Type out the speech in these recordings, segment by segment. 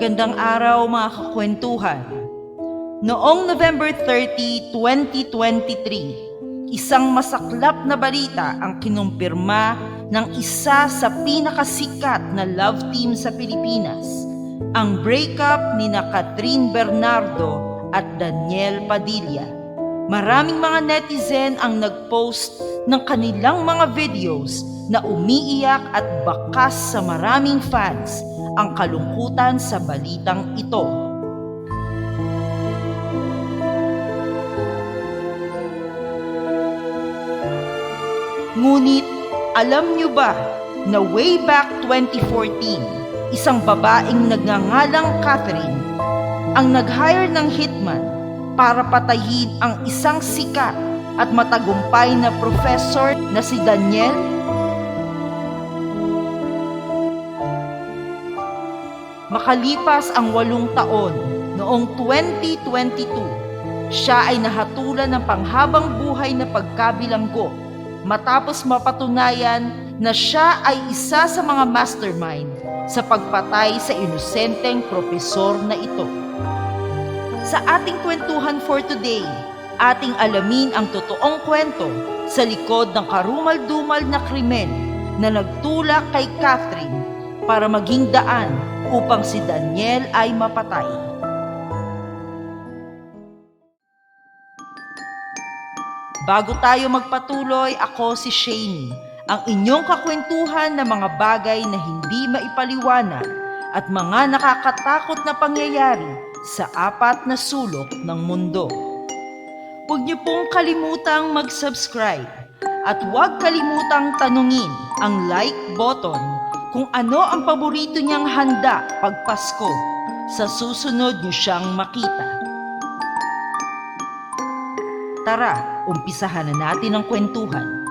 Magandang araw mga kakwentuhan. Noong November 30, 2023, isang masaklap na balita ang kinumpirma ng isa sa pinakasikat na love team sa Pilipinas, ang breakup ni na Catherine Bernardo at Daniel Padilla. Maraming mga netizen ang nag-post ng kanilang mga videos na umiiyak at bakas sa maraming fans ang kalungkutan sa balitang ito. Ngunit, alam nyo ba na way back 2014, isang babaeng nagngangalang Catherine ang nag-hire ng hitman para patayin ang isang sikat at matagumpay na professor na si Daniel? Makalipas ang walong taon, noong 2022, siya ay nahatulan ng panghabang buhay na pagkabilanggo matapos mapatunayan na siya ay isa sa mga mastermind sa pagpatay sa inosenteng propesor na ito. Sa ating kwentuhan for today, ating alamin ang totoong kwento sa likod ng karumal-dumal na krimen na nagtulak kay Catherine para maging daan upang si Daniel ay mapatay. Bago tayo magpatuloy, ako si Shane, ang inyong kakwentuhan ng mga bagay na hindi maipaliwanag at mga nakakatakot na pangyayari sa apat na sulok ng mundo. Huwag niyo pong kalimutang mag-subscribe at huwag kalimutang tanungin ang like button kung ano ang paborito niyang handa pag Pasko sa susunod niyo siyang makita. Tara, umpisahan na natin ang kwentuhan.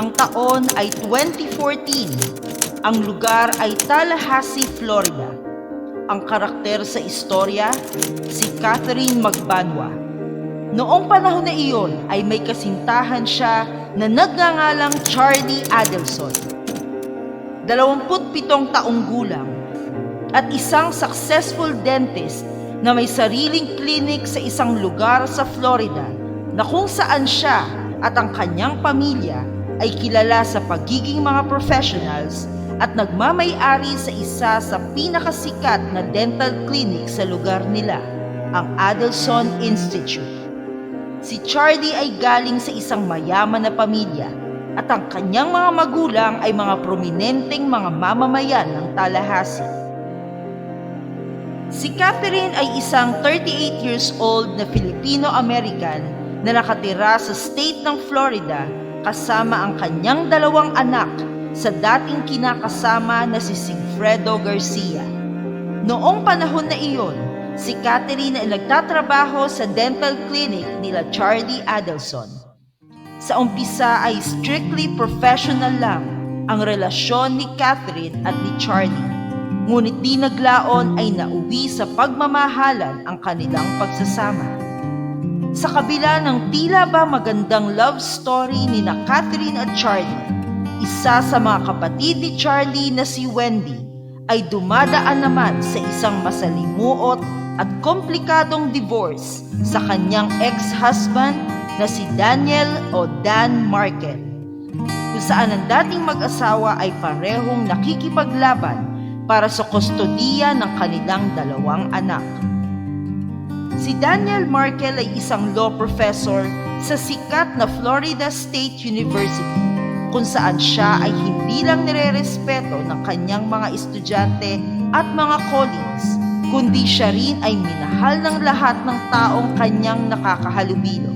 Ang taon ay 2014. Ang lugar ay Tallahassee, Florida. Ang karakter sa istorya, si Catherine Magbanwa. Noong panahon na iyon ay may kasintahan siya na nagngangalang Charlie Adelson. 27 taong gulang at isang successful dentist na may sariling clinic sa isang lugar sa Florida na kung saan siya at ang kanyang pamilya ay kilala sa pagiging mga professionals at nagmamay-ari sa isa sa pinakasikat na dental clinic sa lugar nila, ang Adelson Institute. Si Charlie ay galing sa isang mayaman na pamilya at ang kanyang mga magulang ay mga prominenteng mga mamamayan ng Tallahassee. Si Catherine ay isang 38 years old na Filipino-American na nakatira sa state ng Florida kasama ang kanyang dalawang anak sa dating kinakasama na si Sigfredo Garcia. Noong panahon na iyon, si Catherine ay nagtatrabaho sa dental clinic nila Charlie Adelson. Sa umpisa ay strictly professional lang ang relasyon ni Catherine at ni Charlie. Ngunit di naglaon ay nauwi sa pagmamahalan ang kanilang pagsasama. Sa kabila ng tila ba magandang love story ni na Catherine at Charlie, isa sa mga kapatid ni Charlie na si Wendy ay dumadaan naman sa isang masalimuot at komplikadong divorce sa kanyang ex-husband na si Daniel o Dan Market, kung saan ang dating mag-asawa ay parehong nakikipaglaban para sa kustodiya ng kanilang dalawang anak. Si Daniel Markel ay isang law professor sa sikat na Florida State University kung saan siya ay hindi lang nire-respeto ng kanyang mga estudyante at mga colleagues, kundi siya rin ay minahal ng lahat ng taong kanyang nakakahalubilo.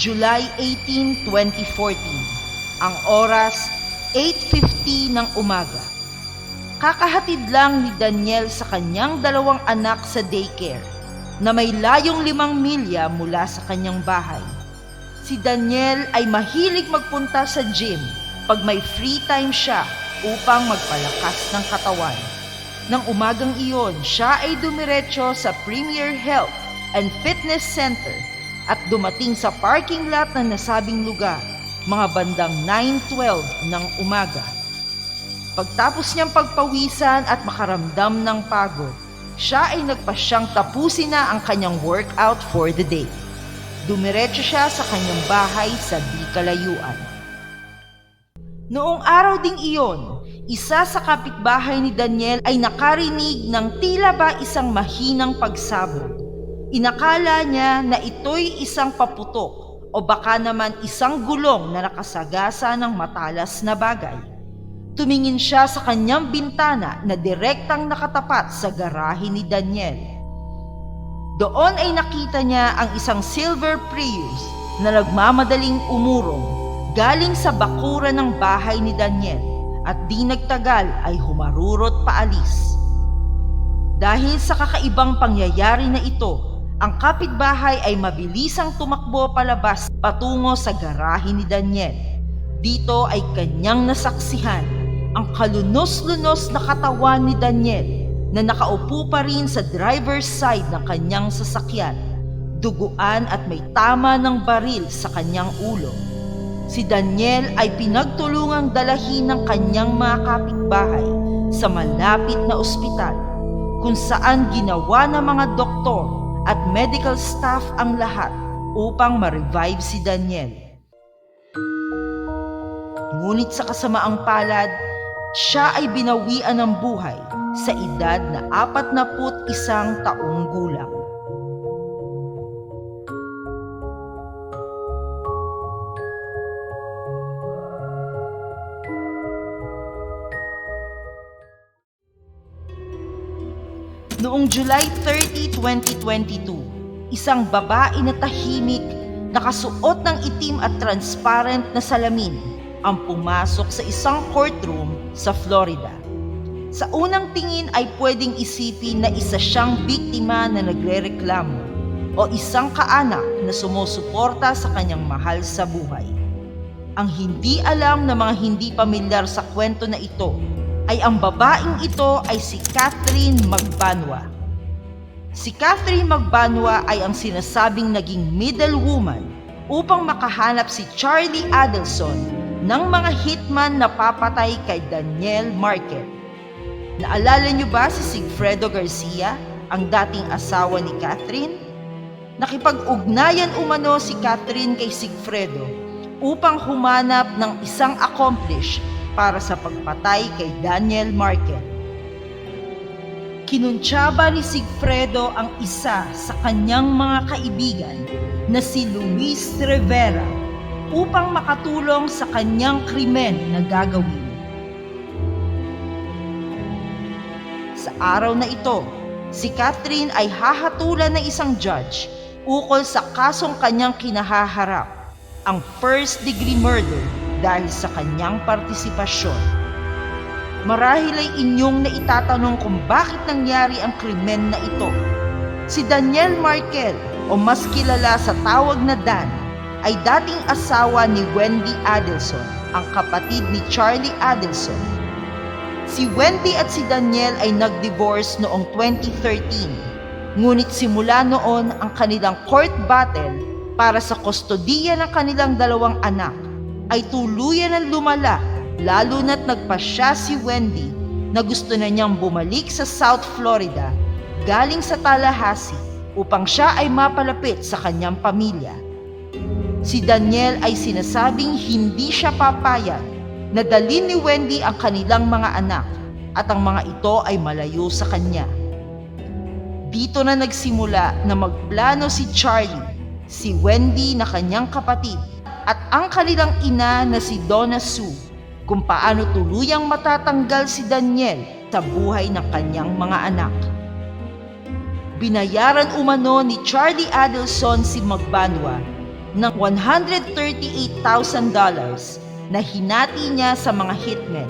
July 18, 2014. Ang oras, 8.50 ng umaga. Kakahatid lang ni Daniel sa kanyang dalawang anak sa daycare na may layong limang milya mula sa kanyang bahay. Si Daniel ay mahilig magpunta sa gym pag may free time siya upang magpalakas ng katawan. Nang umagang iyon, siya ay dumiretso sa Premier Health and Fitness Center at dumating sa parking lot ng nasabing lugar mga bandang 9.12 ng umaga. Pagtapos niyang pagpawisan at makaramdam ng pagod, siya ay nagpasyang tapusin na ang kanyang workout for the day. Dumiretso siya sa kanyang bahay sa di kalayuan. Noong araw ding iyon, isa sa kapitbahay ni Daniel ay nakarinig ng tila ba isang mahinang pagsabog. Inakala niya na ito'y isang paputok o baka naman isang gulong na nakasagasa ng matalas na bagay. Tumingin siya sa kanyang bintana na direktang nakatapat sa garahe ni Daniel. Doon ay nakita niya ang isang silver Prius na nagmamadaling umurong galing sa bakura ng bahay ni Daniel at di nagtagal ay humarurot paalis. Dahil sa kakaibang pangyayari na ito, ang kapitbahay ay mabilisang tumakbo palabas patungo sa garahe ni Daniel. Dito ay kanyang nasaksihan ang kalunos-lunos na katawan ni Daniel na nakaupo pa rin sa driver's side ng kanyang sasakyan, duguan at may tama ng baril sa kanyang ulo. Si Daniel ay pinagtulungang dalahin ng kanyang mga kapitbahay sa malapit na ospital kung saan ginawa ng mga doktor at medical staff ang lahat upang ma-revive si Daniel. Ngunit sa kasamaang palad, siya ay binawian ng buhay sa edad na apat na taong gulang. Noong July 30, 2022, isang babae na tahimik, nakasuot ng itim at transparent na salamin, ang pumasok sa isang courtroom sa Florida. Sa unang tingin ay pwedeng isipin na isa siyang biktima na nagrereklamo o isang kaanak na sumusuporta sa kanyang mahal sa buhay. Ang hindi alam ng mga hindi pamilyar sa kwento na ito ay ang babaeng ito ay si Catherine Magbanwa. Si Catherine Magbanwa ay ang sinasabing naging middle woman upang makahanap si Charlie Adelson ng mga hitman na papatay kay Daniel Marquez. Naalala niyo ba si Sigfredo Garcia, ang dating asawa ni Catherine? Nakipag-ugnayan umano si Catherine kay Sigfredo upang humanap ng isang accomplish para sa pagpatay kay Daniel Marquez. Kinuntsaba ni Sigfredo ang isa sa kanyang mga kaibigan na si Luis Rivera upang makatulong sa kanyang krimen na gagawin. Sa araw na ito, si Catherine ay hahatulan ng isang judge ukol sa kasong kanyang kinahaharap, ang first degree murder dahil sa kanyang partisipasyon. Marahil ay inyong naitatanong kung bakit nangyari ang krimen na ito. Si Daniel Markel o mas kilala sa tawag na Dan ay dating asawa ni Wendy Adelson, ang kapatid ni Charlie Adelson. Si Wendy at si Daniel ay nag-divorce noong 2013. Ngunit simula noon ang kanilang court battle para sa kustodiya ng kanilang dalawang anak ay tuluyan ng lumala lalo na't nagpasya si Wendy na gusto na niyang bumalik sa South Florida galing sa Tallahassee upang siya ay mapalapit sa kanyang pamilya. Si Daniel ay sinasabing hindi siya papayag na dalin ni Wendy ang kanilang mga anak at ang mga ito ay malayo sa kanya. Dito na nagsimula na magplano si Charlie, si Wendy na kanyang kapatid at ang kanilang ina na si Donna Sue kung paano tuluyang matatanggal si Daniel sa buhay ng kanyang mga anak. Binayaran umano ni Charlie Adelson si Magbanwa ng $138,000 na hinati niya sa mga hitmen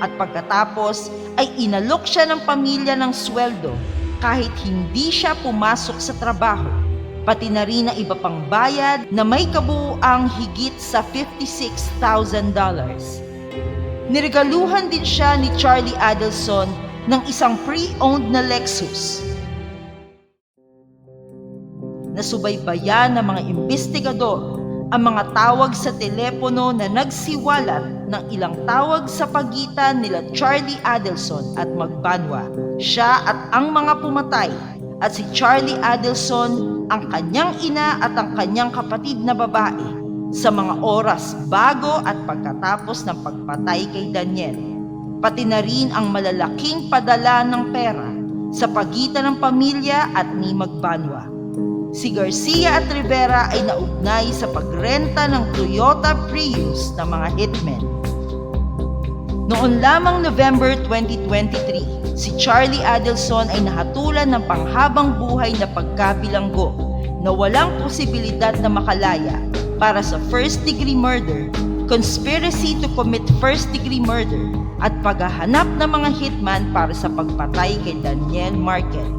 at pagkatapos ay inalok siya ng pamilya ng sweldo kahit hindi siya pumasok sa trabaho. Pati na rin ang iba pang bayad na may kabuuang higit sa $56,000. Niregaluhan din siya ni Charlie Adelson ng isang pre-owned na Lexus. Nasubaybayan ng mga investigador ang mga tawag sa telepono na nagsiwalat ng ilang tawag sa pagitan nila Charlie Adelson at Magbanwa. Siya at ang mga pumatay at si Charlie Adelson ang kanyang ina at ang kanyang kapatid na babae sa mga oras bago at pagkatapos ng pagpatay kay Daniel. Pati na rin ang malalaking padala ng pera sa pagitan ng pamilya at ni Magbanwa. Si Garcia at Rivera ay naugnay sa pagrenta ng Toyota Prius ng mga hitmen. Noon lamang November 2023, si Charlie Adelson ay nahatulan ng panghabang buhay na pagkabilanggo na walang posibilidad na makalaya para sa first-degree murder, conspiracy to commit first-degree murder, at paghahanap ng mga hitman para sa pagpatay kay Daniel Marquez.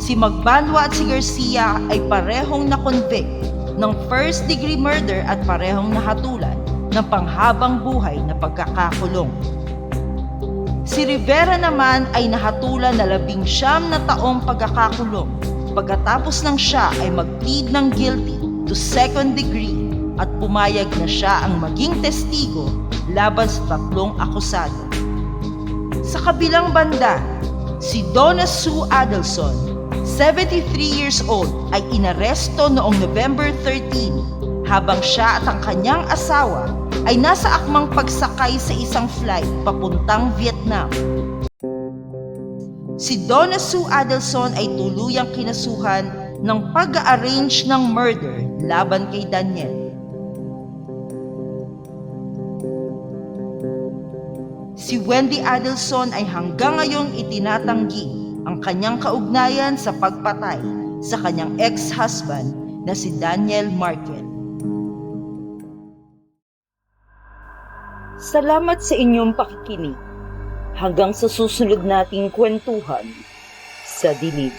Si Magbanwa at si Garcia ay parehong na-convict ng first degree murder at parehong nahatulan ng panghabang buhay na pagkakakulong. Si Rivera naman ay nahatulan na labing siyam na taong pagkakakulong pagkatapos ng siya ay mag-plead ng guilty to second degree at pumayag na siya ang maging testigo laban sa tatlong akusado. Sa kabilang banda, si Donna Sue Adelson 73 years old ay inaresto noong November 13 habang siya at ang kanyang asawa ay nasa akmang pagsakay sa isang flight papuntang Vietnam. Si Donna Sue Adelson ay tuluyang kinasuhan ng pag-arrange ng murder laban kay Daniel. Si Wendy Adelson ay hanggang ngayon itinatanggi ang kanyang kaugnayan sa pagpatay sa kanyang ex-husband na si Daniel Marquez. Salamat sa inyong pakikinig. Hanggang sa susunod nating kwentuhan sa dinig.